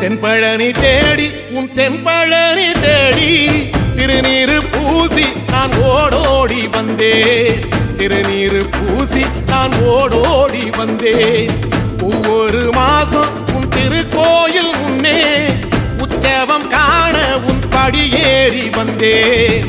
தென்பழனி தேடி உன் தென்பழனி தேடி திருநீரு பூசி நான் ஓடோடி வந்தேன் திருநீரு பூசி நான் ஓடோடி வந்தேன் ஒவ்வொரு மாசம் உன் திருக்கோயில் முன்னே உற்சவம் காண உன் படியேறி வந்தேன்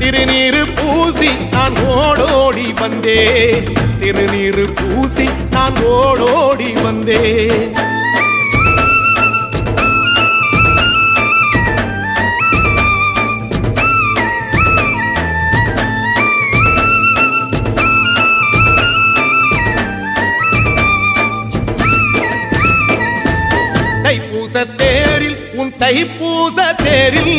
திருநீரு பூசி நான் ஓடோடி வந்தேன் திருநீரு பூசி நான் ஓடோடி வந்தேன் தைப்பூச தேரில் உன் தைப்பூச தேரில்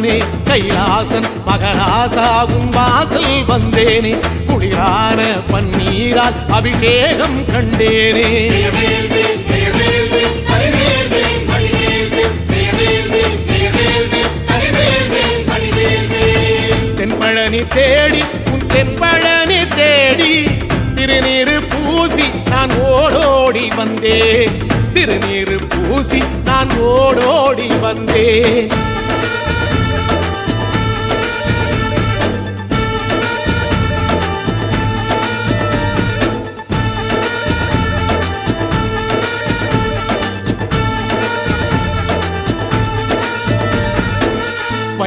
நானே கைலாசன் மகராசா வாசல் வந்தேனே குளிரான பன்னீரால் அபிஷேகம் கண்டேனே. தென்பழனி தேடி உன் தென்பழனி தேடி திருநீரு பூசி நான் ஓடோடி வந்தேன். திருநீரு பூசி நான் ஓடோடி வந்தேன்.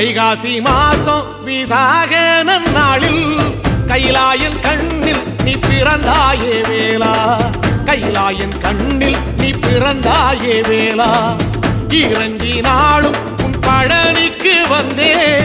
வைகாசி மாசம் விசாக நன்னாளில் கைலாயன் கண்ணில் நீ பிறந்தாயே வேளா. கைலாயன் கண்ணில் நீ பிறந்தாயே வேளா. இறங்கி நாளும் உன் பழனிக்கு வந்தே.